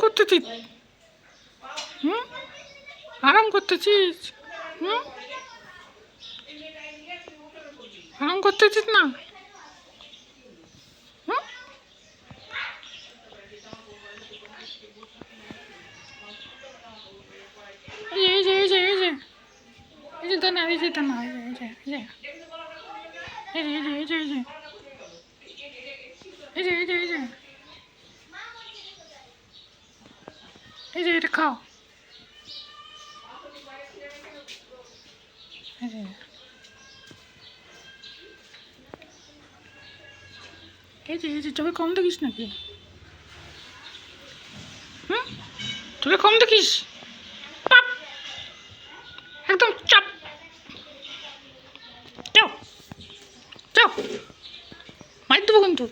করতেছিস হুম আরাম করতেছিস হুম আরাম করতেছিস না এই যে এই যে এই যে এই যে এই যে দানা এই যে এই যে এই এই যে এই যে এই যে এটা খাও এই যে এই যে, চোখে কম দেখিস নাকি? হুম? চোখে কম দেখিস? পাপ! একদম চাপ! যাও যাও মার দেবো কিন্তু।